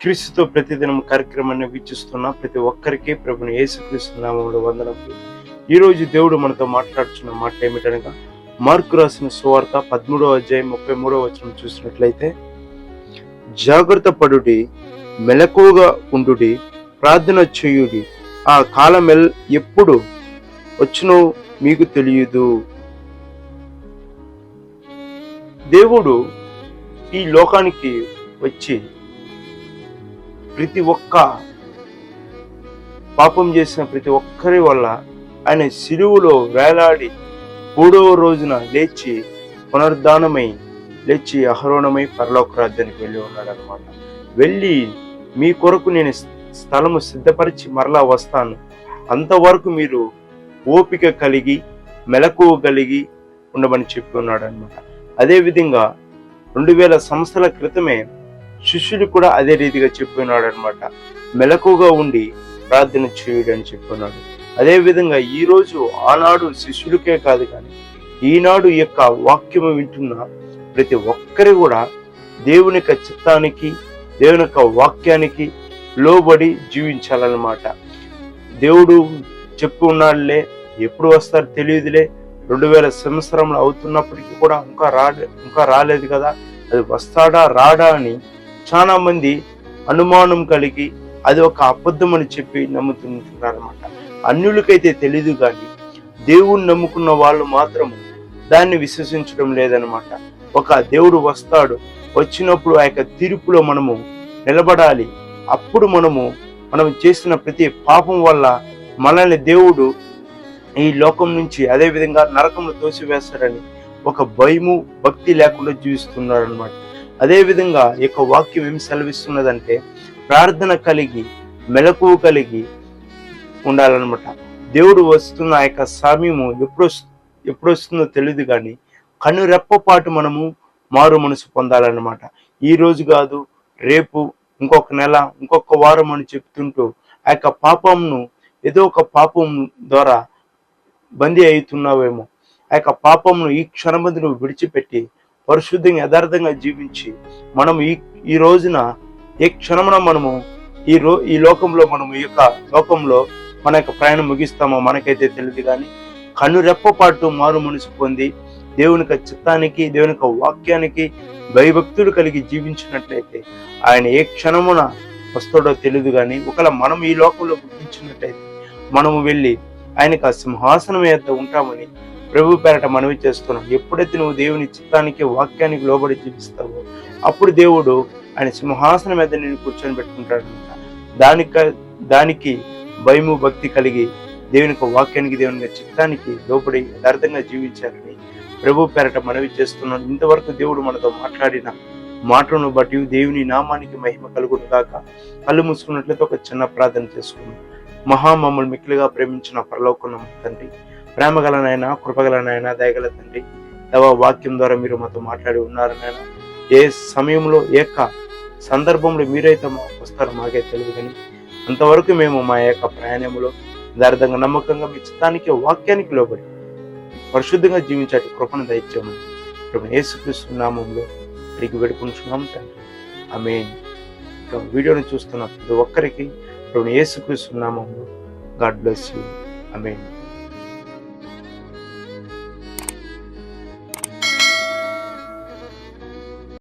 క్రీస్తుతో ప్రతిదినం కార్యక్రమాన్ని వీక్షిస్తున్న ప్రతి ఒక్కరికి ప్రభుని యేసుక్రీస్తు నామంలో వందనములు ఈ రోజు దేవుడు మనతో మాట్లాడుతున్న మాట ఏమిటనగా మార్కు రాసిన సువార్త పదమూడవ అధ్యాయం ముప్పై మూడవ వచనం చూసినట్లయితే జాగ్రత్త పడుడి మెలకువగా ఉండుడి ప్రార్థన చేయుడి. ఆ కాలం ఎప్పుడు వచ్చినో మీకు తెలియదు. దేవుడు ఈ లోకానికి వచ్చి ప్రతి ఒక్క పాపం చేసిన ప్రతి ఒక్కరి వల్ల ఆయన సిలువులో వేలాడి మూడవ రోజున లేచి పునరుద్ధానమై లేచి అహరోణమై పరలోక రాజ్యానికి వెళ్ళి ఉన్నాడు అనమాట వెళ్ళి మీ కొరకు నేను స్థలము సిద్ధపరిచి మరలా వస్తాను. అంతవరకు మీరు ఓపిక కలిగి మెలకువ కలిగి ఉండమని చెప్పి ఉన్నాడు అనమాట అదేవిధంగా రెండు వేల సంవత్సరాల క్రితమే శిష్యులు కూడా అదే రీతిగా చెప్పినాడు అనమాట మెలకుగా ఉండి ప్రార్థన చేయుడు అని చెప్పినాడు. అదే విధంగా ఆనాడు శిష్యులకే కాదు కానీ ఈనాడు యొక్క వాక్యము వింటున్న ప్రతి ఒక్కరి కూడా దేవుని యొక్క చిత్తానికి దేవుని యొక్క వాక్యానికి లోబడి జీవించాలన్నమాట. దేవుడు చెప్పు ఉన్నాడులే ఎప్పుడు వస్తారు తెలియదులే. రెండు వేల సంవత్సరంలో అవుతున్నప్పటికీ కూడా ఇంకా రాలే ఇంకా రాలేదు కదా. అది వస్తాడా రాడా అని చాలా మంది అనుమానం కలిగి అది ఒక అబద్ధం అని చెప్పి నమ్ముతుంటున్నారు అనమాట అన్యులకైతే తెలీదు కానీ దేవుణ్ణి నమ్ముకున్న వాళ్ళు మాత్రం దాన్ని విశ్వసించడం లేదనమాట ఒక దేవుడు వస్తాడు వచ్చినప్పుడు ఆ యొక్క తీర్పులో మనము నిలబడాలి. అప్పుడు మనము మనం చేసిన ప్రతి పాపం వల్ల మనల్ని దేవుడు ఈ లోకం నుంచి అదే విధంగా నరకంలో తోసివేస్తాడని ఒక భయము భక్తి లేకుండా జీవిస్తున్నాడు అనమాట అదేవిధంగా ఈ యొక్క వాక్యం ఏం సెలవిస్తున్నదంటే ప్రార్థన కలిగి మెలకువ కలిగి ఉండాలన్నమాట. దేవుడు వస్తున్న ఆ యొక్క సమయము ఎప్పుడు ఎప్పుడు వస్తుందో తెలియదు కానీ కనురెప్పపాటు మనము మారు మనసు పొందాలన్నమాట. ఈ రోజు కాదు రేపు ఇంకొక నెల ఇంకొక వారం అని చెప్తుంటూ ఆ యొక్క పాపంను ఏదో ఒక పాపం ద్వారా బందీ అవుతున్నావేమో ఆ యొక్క పాపంను ఈ క్షణమంది నువ్వు విడిచిపెట్టి పరిశుద్ధంగా యథార్థంగా జీవించి మనం ఈ ఈ రోజున ఏ క్షణమున మనము ఈ రో ఈ లోకంలో మనము ఈ యొక్క లోకంలో మన యొక్క ప్రయాణం ముగిస్తామో మనకైతే తెలియదు కానీ కన్ను రెప్పపాటు మారు మనసు పొంది దేవుని యొక్క చిత్తానికి దేవుని యొక్క వాక్యానికి భయభక్తులు కలిగి జీవించినట్లయితే ఆయన ఏ క్షణమున వస్తాడో తెలియదు కానీ ఒకవేళ మనం ఈ లోకంలో గుర్తించినట్లయితే మనము వెళ్ళి ఆయనకు ఆ సింహాసనం మీద ఉంటామని ప్రభు పేరట మనవి చేస్తున్నాం ఎప్పుడైతే నువ్వు దేవుని చిత్తానికి వాక్యానికి లోబడి జీవిస్తావో అప్పుడు దేవుడు ఆయన సింహాసనం మీద నేను కూర్చొని పెట్టుకుంటాడు దానికి దానికి భయము భక్తి కలిగి దేవుని యొక్క వాక్యానికి దేవుని యొక్క చిత్తానికి లోపడి యథార్థంగా జీవించాలని ప్రభు పేరట మనవి చేస్తున్నాను. ఇంతవరకు దేవుడు మనతో మాట్లాడిన మాటలను బట్టి దేవుని నామానికి మహిమ కలుగును కాక కళ్ళు మూసుకున్నట్లయితే ఒక చిన్న ప్రార్థన చేసుకున్నాం మహా మమ్మల్ని మిక్కిలిగా ప్రేమించిన పరలోకున్న తండ్రి ప్రేమగల నాయన కృపగల నాయన దయగల తండ్రి దవ వాక్యం ద్వారా మీరు మాతో మాట్లాడి ఉన్నారు నాయన. ఏ సమయంలో ఏ యొక్క సందర్భంలో మీరైతే మాకు వస్తారో మాకే తెలియదు కానీ అంతవరకు మేము మా యొక్క ప్రయాణంలో యథార్థంగా నమ్మకంగా మీ చిత్తానికి వాక్యానికి లోబడి పరిశుద్ధంగా జీవించాలి కృపను దయచేయమని ఇప్పుడు యేసుక్రీస్తు నామంలో అడిగి వేడుకుంటున్నాం తండ్రి. ఆమె వీడియోని చూస్తున్న ప్రతి ఒక్కరికి ఇప్పుడు యేసుక్రీస్తు నామంలో గాడ్ బ్లెస్ యూ. ఆమెన్.